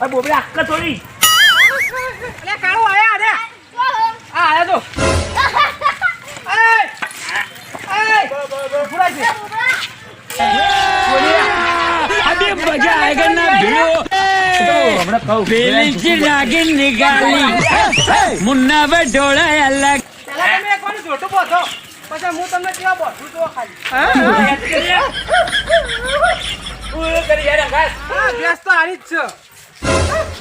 આ બોબડે આક્કા થોડી અલે કાળો આયા અરે આ આયા તો એય એય પૂરા છે अभी मजा आएगा ना भिड़ो હમણાં કહું बेली की नागिन निकाली मुन्ना बटोला अलग પેલા તમે એક વાર જોટું બોધો પછી હું તમને કેવા બોધું તો ખાલી તું કરી યાર અંગાસ હા ભેંસ તો આની જ છે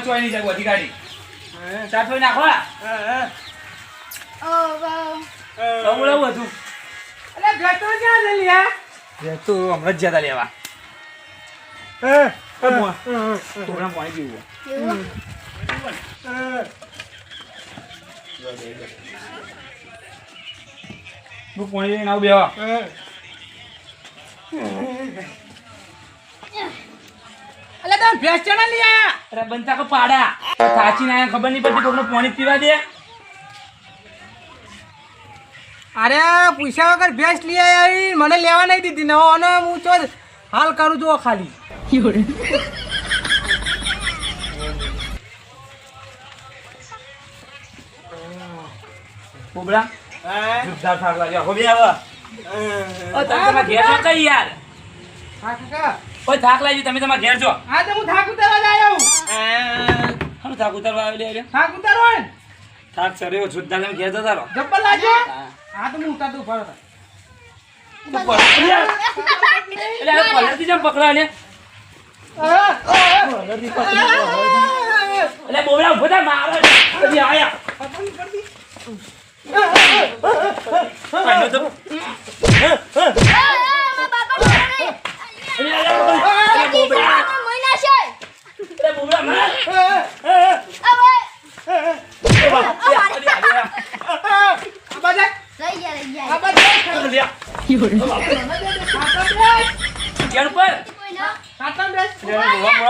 ચોઈ જાય બધી ગાડી ચાર નાખો બબુલાવું હતું અલે ભેંસ તો ક્યાં લ્યા તો હમણાં જ જતા લેવા થોડા પાણી પીવું હું પાણી લઈને આવું બેવા. અલે તમે ભેંસ ચણા લઈ આયા? અરે કો પાડા. સાચી ના ખબર નહીં પડતી કોકનું પાણી પીવા દે. અરે પૈસા વગર ભેંસ લઈ આયા મને લેવા નહીં દીધી. ને અને હું ચો હાલ કરું જો ખાલી. કોબડા જોરદાર થાક લાગ્યો. હો. બે ઓ તમે તમારા ઘેર છો કઈ યાર? હા કાકા. ઓય થાક લાગ્યો. તમે તમારા ઘેર છો? હા તો હું થાક ઉતારવા જ આવ્યો થાક ઉતારવા આવી લે થાક ઉતારવો ને. થાક તમે ઘેર જતા રહો. જબ્બર લાજો હા. તો હું આ કોલરથી જેમ પકડા મારો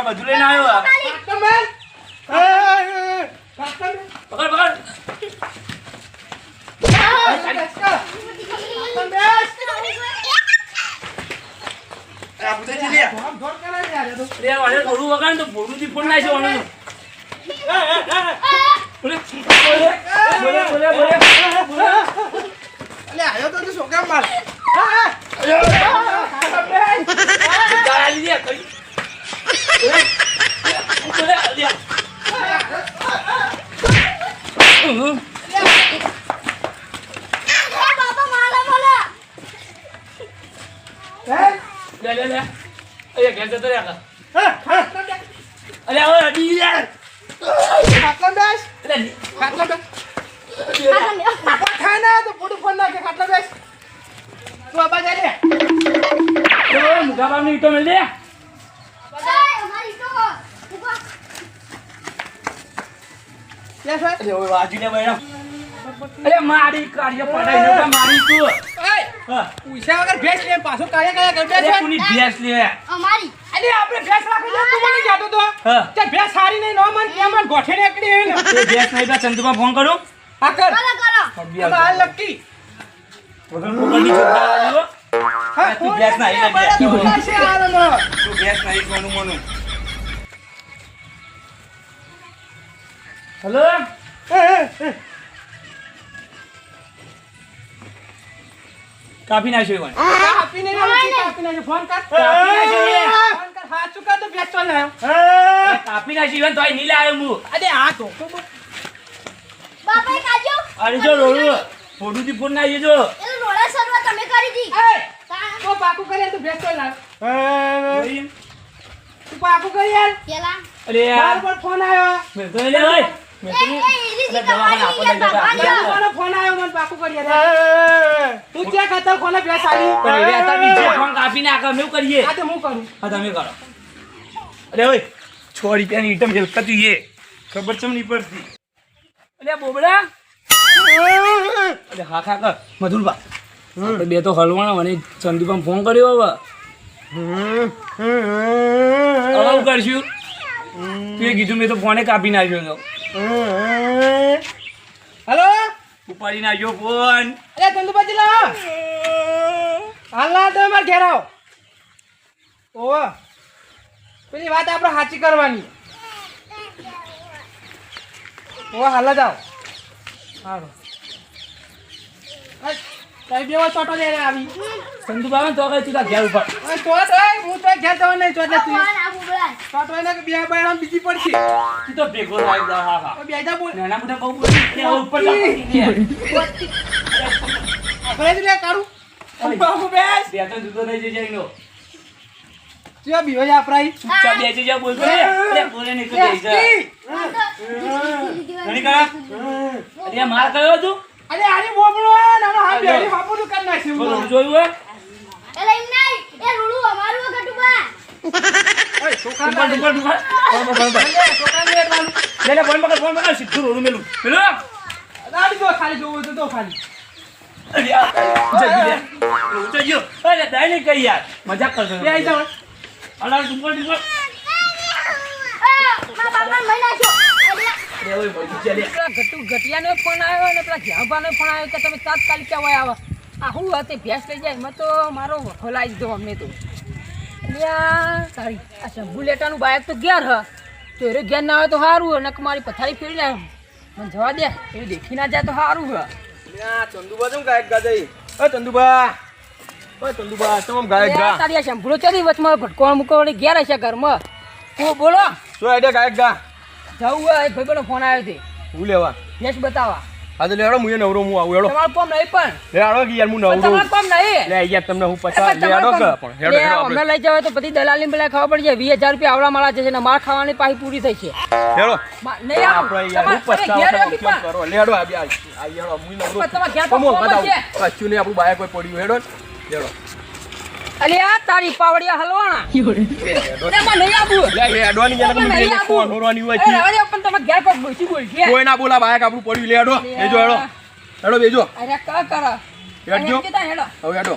બધી લઈને આવ્યો. પકડ પકડ છોકરા માર. હા, હા. ખાતમ બેસ. ગાળી દે કઈ બોલે લે હે? લે લે લે અરે ઘેર જતો રે આગળ હા, ખાતમ બેસ. અરે હવે અડી યાર ખાતમ બેસ. અરે ખાટલા બેસ. ઊભા થાય ને તો ફોટો ફોન નાખે ખાટલા બેસ. તું આ બાજુ લે. મુગા ની ઈટો દે મારી કાર્ય મારી તું ઓય, વગર ભેંસ લે પાછો કાયા કાયા કરી અરે બેસ કોની ભેંસ લે. અલે આપણે ભેંસ રાખી દે તું મને કહેતો તો હા. તે ભેંસ સારી નહીં નો મન કેમ મન ગોઠે નીકળી ને. તે ભેંસ નહીં તો ચંદુમાં ફોન કરું. આ કર. પબી આ હાલ લકી વગર પોકળની છોકરા આવ્યો હા તું ભેંસ નહીં આવી લે, તું બે. છે હાલ નો તું ભેંસ નહીં કોનું મનુ. હેલો? કાપી નાખ્યો ઈવન કાપી નાખી, કાપી નાખી. ફોન કર કાપી નાખ્યો ફોન કર. હાચું કર તો ભેંસ ચાલ આવ્યો કાપી નાખ્યો ઈવન તોય નહીં લાવ્યો હું. અરે આ તો. તો બો- અરે જો રોડું. ફોટુથી ફોન નાખ્યો જો. એ, તો. પાકું કરે તો ભેંસ ચાલ આવ્યો તું પાકું કર યાર અરે યાર બાર પર ફોન આવ્યો. મેં તો લે ભાઈ એ ખબર ચમ નહીં પડતી હા ખા કર મધુરબા બે તો હલવાના મને ચંદુભાઈ ફોન કર્યો હવે હવે કરશું તું કીધું મેં તો ફોને કાપી નાખ્યો તો હલો? ઉપાડી નાખ્યો ફોન. અરે ચંદુબાજી લાવો. હાલ ના, તમે મારે ઘેર આવો. ઓહો. પેલી વાત આપણે સાચી કરવાની. ઓ હાલ જ આવો. સારું કઈ બે વાર ચોટો લઈને આવી. ચંદુભાઈ તો કઈ તું ઘેર ઉપર તો હું તો ઘેર જવા નહીં ચોટલે તું ચોટો એને કે બે બાયણા બીજી પડશે. તું તો ભેગો થાય જા, હા હા. બે જા બોલ. નાના મોટા બહુ બોલી ઉપર ચાપડી આપણે જ લે કાઢું. બાબુ બેસ. બે તો જુદો થઈ જશે એનો ચિયો બીવો છે આપણા ચા બેસી જા બોલતો રે બોલે નહીં તો બેસી. જા ઘણી કરા અરે માર કયો તું અરે આની બોમણો હે હા બેરી હાપું કરી નાખ્યું બોલો જોયું હે? ઓય છોકરા ઉપર ઉપર ઉપર ફોન પકડ, ફોન પકડ. છોકરાને એક વાલું. લે લે ફોન પકડ ફોન પકડ. સીધું રોડું મેલું. મેલું? ગાડી જો ખાલી જોવું હોય તો ખાલી. અરે આ, જલ્દી લે. ઊંચો ગયો. અરે દાય નહીં કઈ યાર. મજાક કરશો અલા ઓય પેલા ગટુ ગટિયાનો ફોન આવ્યો અને પેલા ઘ્યાભાનો ફોન આવ્યો કે તમે તાત્કાલિક ક્યાં હોય આવો? આ હું હતી? ભેંસ લઈ જાય? એમાં તો મારો વખો લાવી દીધો અમને તો. તારી આ તો ઘેર હ. તો એરો ઘેર ના આવે તો સારું અને મારી પથારી ફેરી જાય મને જવા દે. એ દેખી ના જાય તો સારું હ. ચંદુબા ચમ ગાયક ગા જઈ ઓ ચંદુબા ચંદુબા ચમ ગાયક અલ્યા, તારી આ શંભુલો ચોથી વચમાં ભટકો મૂકો ઘેર હશે ઘરમાં. ઓ બોલો. શું આઈડિયા ગાયક ગા? જવું હોય ભાઈ ભાઈબંધનો ફોન આવ્યો છે હું લેવા ભેંસ બતાવા હા તો લેડો હું નવરો હું આવું હેડો તમારું કોમ નહીં પણ લે આડો કે યાર હું નવરો તમારું કોમ નહીં લે યાર તમને હું પચાસ લેડો કે પણ હેડો આપણે લઈ જવાય તો બધી દલાલી પેલા ખાવા પડી જાય વીસ હજાર રૂપિયા આવડા માળા છે ને માર ખાવાની પાછી પૂરી થઈ છે હેડો નહીં. આપણે યાર હું પચાસ? કરો લે હેડો આ આ હેડો હું નવરો તમારે ઘેર તો. કચ્યું નહીં આપણું બાયા કોઈ પડ્યું હેડો હેડો અલી આ તારી પાવડિયા હલવાણા એમાં નહીં આવું. લે લે હેડવાની યાર પણ મને નહીં એક આવું. ફોન હોરવાની હોય છે અરે પણ તમે ઘેર કોક બોલશી બોલશી. કોઈ ના બોલા બાયક આપણું પડ્યું લે હેડો બેજો હેડો હેડો બેજો અરે કા કરો? હેડજો. હેડો. હવે હેડો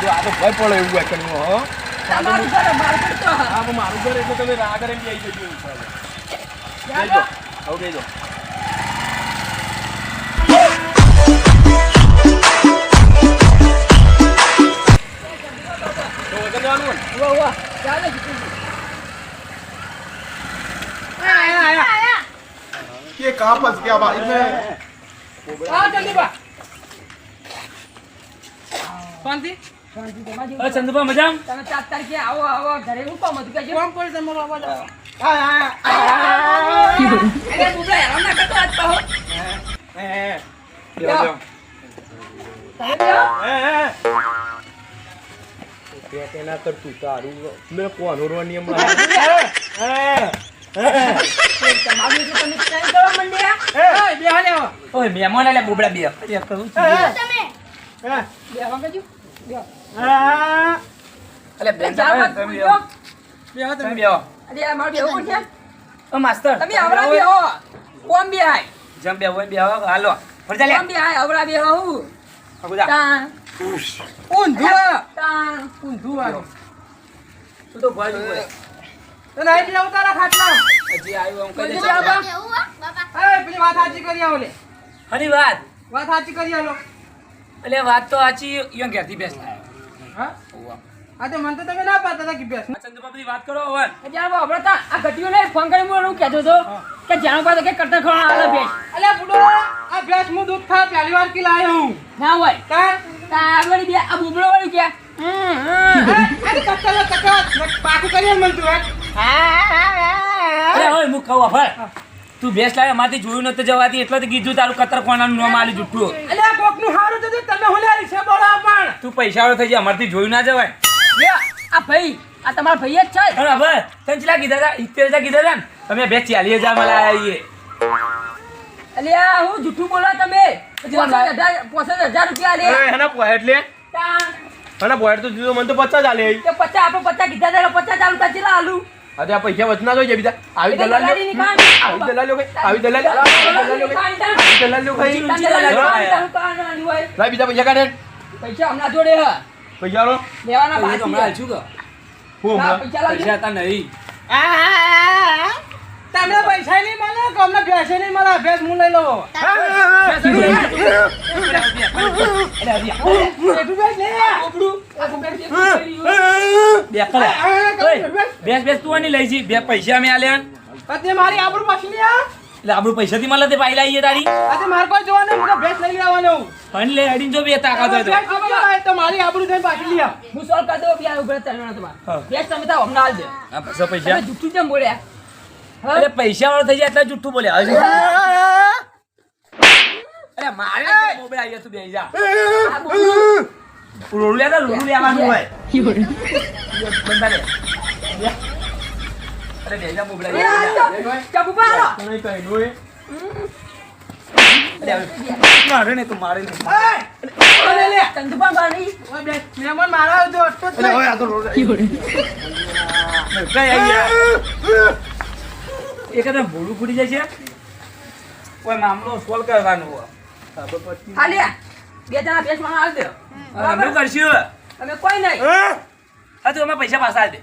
જો આ તો ભય પડે એવું હોય કણું, હો તમારું ઘર મારું ઘર તો હા. મારું ઘર એટલે તમે આગળ એમ આવી જજો છે હવે. બેજો લેવાનું હોય ને? ઉવ્વ, ઉવ્વ. ચાલે છે, તું. ये कहाँ फंस गया भाई मैं આ જલ્દી બા શાંતિ શાંતિ તમારી અરે ચંદુભા મજામ તમે ચાર તારીખે આવો આવો ઘરે હું કામ હતું કહેજો. કોમ પર તમારો અવાજ આવે. અરે બુબડા હેરાન ના કરતો આજ તો હો. હે, હે. બેહો, બેહો. તમે હે, હે. એના કરતું તારું મેં કોણ રો નિયમ એટલે મહેમાન આલે બોબડા બે. માસ્તર. તમે આવડા બેહો. કોમ બેહાય. જમ બે હોય બે હો હાલો. ફરજા લે. કોમ બેહાય, આવડા બેહો હું. ફરજા તાણ, ઊંધું તાણ. ઊંધું આનું. તું તો ભાઈ બોલે તો નાઈટ લાવ તારા ખાટલા. હજી આવ્યો હું કહી દઈશ બાબા. એ પેલી વાત સાચી કરી આવો લે. હરી વાત? વાત સાચી કરી આવો. એટલે વાત તો સાચી યો ઘેરથી બેસ લાયો હા? આ તો મને તો તમે ના પાતા હતા કે બેસ. ચંદ્રબાબુની વાત કરો હવે. બાબા હમણાં તા આ ગટીઓને ફોન કરીને હું એવું કહેતો હતો કે જાણો પાસે કે કટ્ટર ખવડાવવા આવે ભેંસ. અલ્યા બુડો આ ભેંસ હું દૂધ ખા પહેલી વાર કી લાયો હું? ના હોય. કા? તા આ વળી બે આ બુબળો વાળી કે તું અરે ઓય હું કહું અફર તું બેસ લાવે માથી જોયું નતું જવાતી એટલે તો કીધું તારું કતર કોણાનું નામ આલી જુઠ્ઠું. અલ્યા કોકનું હારું તો તમે હું લે છે બોલા પણ. તું પૈસા વાળો થઈ જાય અમારથી જોયું ના જવાય. લે આ ભાઈ આ તમારા ભાઈ જ છે? અરે હવે તને ચેટલા કીધા હતા? ઇત્તેર હજાર કીધા હતા તમે બે ચાલીસ હજાર મળ્યા આવીએ અલ્યા હું જૂઠું બોલો તમે? પોસઠ હજાર રૂપિયા લે એના પોઈન્ટ લે તાણ. એના તો દીધો મને તો પચાસ ચાલે પચાસ આપણે પચાસ કીધા હતા પચાસ ચાલુ આજે આ પૈસા વચના જોઈએ બીજા. આવી દલાલ આવી દલાલ આવી દલાલ આવી દલાલ કઈ બીજા પૈસા કાઢે. પૈસા હમણાં જોડે હ. પૈસા લો લેવાના તો હમણાં બાકી હાલશું કે? હું હમણાં? પૈસા હતા નહીં. તમને પૈસા નહીં મળે? કે અમને ભેંસે નહીં મળે? ભેંસ હું લઈ લઉં. ભેંસ બે બેસ બેસ તું આની લઈ જી. બે પૈસા મેં આલ્યા. ને. મારી આપણું પાછી લે એટલે આપણું પૈસા થી મળે તે પાઈ લાવીએ તારી. આજે મારે કોઈ જોવા નહીં મને લઈ લેવાનો ફન લે અડીને જો બે તાકાત હોય તો. ભેંસ ખબર હોય તો મારી આબરૂ થઈને પાછી લે હું સોલ્વ કરી દઉં બિયાર ઊભા ત્રણ તમારે. બેસ તમે તો હમણાં હાલ આ પૈસા પૈસા. તમે કેમ બોલ્યા? અરે પૈસા વાળો થઈ જાય એટલે જુઠ્ઠું બોલ્યા હજુ અરે મારે તો મોબાઈલ આવી તું બેસી જા. લેતા રોડું લેવાનું હોય. બંધા લે. અરે બેસી જા મોબાઈલ એ આવી આ જા. તો ચપ ઉપર આલો. નહીં કઈ ડોય મારે ને તું મારે મહેમાન મારા? એક ફૂટી જાય છે કોઈ મામલો સોલ્વ કરવાનો હોય. હા લે. બે જણા બેસમાં હાલ દે હવે અમે કરશું તમે કોઈ નહીં હા તો પૈસા પાછા દે.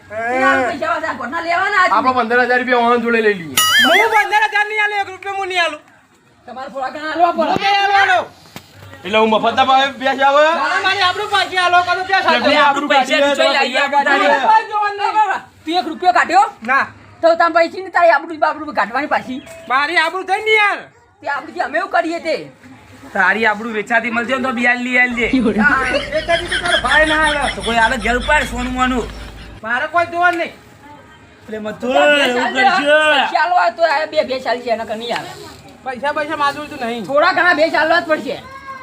આપણો પંદર હજાર રૂપિયા વાહન જોડે લઈ લઈએ. હું પંદર હજાર નહીં આલું એક રૂપિયા હું નહીં આલું. તમારે થોડા પડે. એટલે હું મફતના ભાવે બેસ આવે? મારી પાછી આપણું પૈસા આપણે. તું એક રૂપિયો કાઢ્યો? ના. તો તમે પૈસા ને તારી આપણું બાબરૂ કાઢવાની પાછી. મારી આબરૂ થઈ ને યાર તે આબરૂ અમે એવું કરીએ તે. તારી આપણું વેચાતી મળશે તો બિયાલી લઈ આલ દે તો તારો ભાઈ ના આવે. તો કોઈ આલે ઘેર ઉપાડ સોનું મોનું મારે કોઈ જોવાનું નહીં. એટલે મથુર એવું કરજો. ચાલો આ તો આ બે બે ચાલી છે એના કઈ આવે. પૈસા પૈસા માજુર તો નહીં. થોડા ઘણા બે ચાલવા જ પડશે.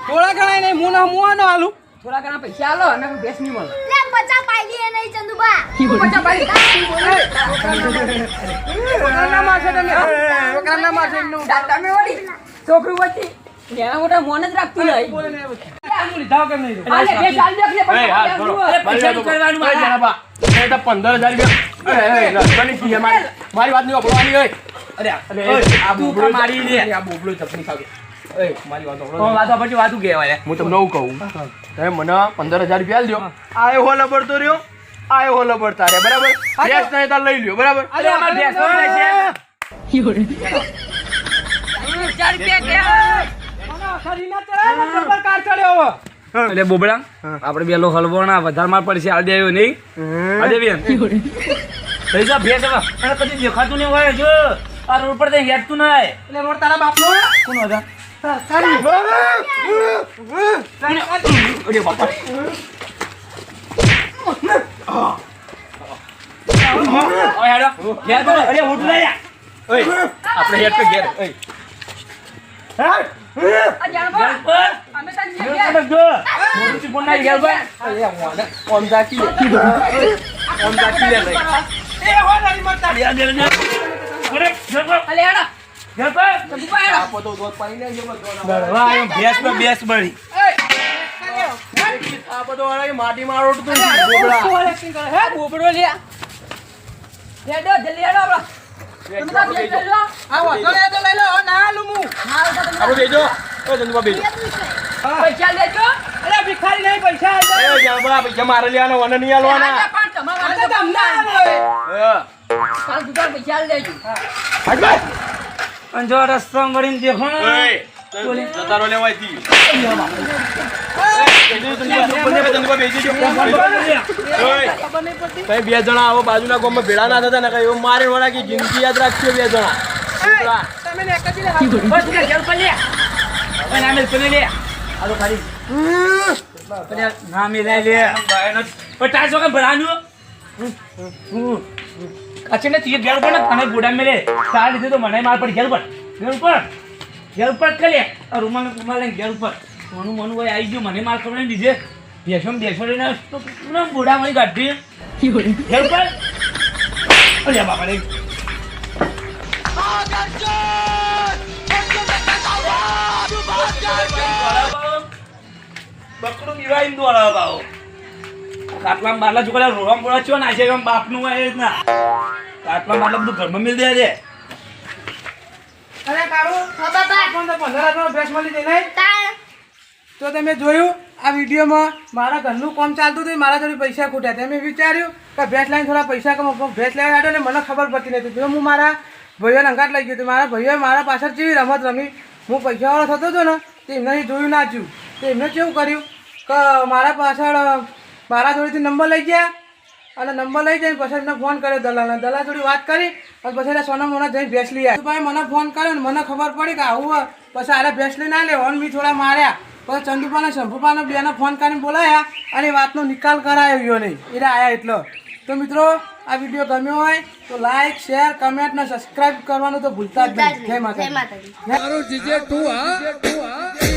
થોડા ઘણા નહીં હું ના હું આનો આલું થોડા ઘણા પૈસા આલો અને બેસ નહીં મળે. લે પચા પાયલી એ નહીં ચંદુબા. પચાસ પાડી. વકરાના મારશે તમે વકરાના મારશે છોકરું વચ્ચે. નાના મોટા મોન જ રાખતું નહીં બોલે નહીં લીધા વગર નહીં રહું. બે સાલ દેખ લે, પણ એ, હાલ, પૈસા બોલો. આલવું હોય. અરે પૈસાનું કરવાનું એ જનાબા, એ તો પંદર રૂપિયા. અરે, એ, રસ્તો નહીં મારી મારી વાત નહીં વાપરવાની હોય. અરે આ મારી લે. આ બોબડો ચપની ખાવે એ મારી વાત તો વાતો પછી વાતું કહેવાય. હું તમને એવું કહું. તમે મને પંદર હજાર રૂપિયા આલજો આયો હો લબડ તો રહ્યો. આયો હો લબડ તારે બરાબર? કેશ નહીં તાર લઈ લ્યો. બરાબર? અરે અમાર છે એટલે બોબડા આપણે બેલો હલવો ના વધારે માર પડશે આલ દેયો નહીં. આલ દેવી થઈ જા ભેંસ અને કદી દેખાતું નહીં હોય જો. આ રોડ પર તો હેડતું નહીં. એટલે રોડ તારા બાપનો કોણ હતા? આપણે હેડ તો ઘેર. મોટું બસ બળી નથી, બહુ બોબડા. લે. જલ્દી હેડો આપણો. તમે તાર બેસ લઈ લો. આ વધો લે તો લઈ લો. હવે ના આલું હું. હા, તો તમે આપણે બેજો. ચંદુબા બેજો. પૈસા લેજો. અરે ભિખારી નહીં પૈસા પૈસા મારે લેવાના વને નહીં આલવાના. પૈસા. અને જો રસ્તો મળીને દેખો જતારો લેવાય બે જણા આવો બાજુના ગામમાં ભેળા ના થતા ને કઈ એવું મારે વળા કે જિંદગી યાદ રાખશે બે જણા. લે. ઘેર ને તને બુડા મેલે ચાર લીધે તો મને માર પડી ઘેર પણ ઘેર પર ઘેર ઉપર કે લે રૂમાલ લઈને ઘેર પર મનુ મનુ ભાઈ આવી ગયું. મને માર ખબર દીધે બેસો બેસો લઈને તો બુડા મળી કાઢી હેલ્પ કર અલ્યા બાપા રે બકડું પીવાય દોડા છોકરા રોવા મોડા છો ના એમ બાપનું હોય જ ના કાટલા મારલા બધું ઘરમાં મિલ દે છે અરે કાળુ હા બાપા પણ તો પંદર હજારનો ભેંસ મળી જઈ નહીં. તાણ તો તમે જોયું આ વિડીયોમાં મારા ઘરનું કામ ચાલતું હતું મારા જોડે પૈસા ખૂટ્યા હતા. મેં વિચાર્યું કે ભેંસ લઈને થોડા પૈસા કમાવું ભેંસ લેવા આવ્યો ને મને ખબર પડતી નથી જો હું મારા ભાઈઓને અંગાટ લઈ ગયો હતો મારા ભાઈઓએ મારા પાછળ જેવી રમત રમી. હું પૈસાવાળો થતો હતો ને તે એમને જોયું ના જોયું તો એમને કેવું કર્યું કે મારા પાછળ મારા જોડેથી નંબર લઈ ગયા. અને નંબર લઈ જઈને પછી એમને ફોન કર્યો દલાલને. દલાલ જોડે વાત કરી અને પછી એને સોના મોના જઈને ભેંસ લઈ આવ્યા. ભાઈ મને ફોન કર્યો ને મને ખબર પડી કે આવું પછી આને ભેંસ લઈ ના લેવો અને બી થોડા માર્યા. પછી ચંદુપાને શંભુપાને બેને ફોન કરીને બોલાયા અને વાતનો નિકાલ કરાયો ગયો નહીં. એટલે આયા એટલો. તો મિત્રો આ વીડિયો ગમ્યો હોય તો લાઈક શેર કમેન્ટ ને સબસ્ક્રાઇબ કરવાનું તો ભૂલતા જ નહીં. જય જય હા? તું જય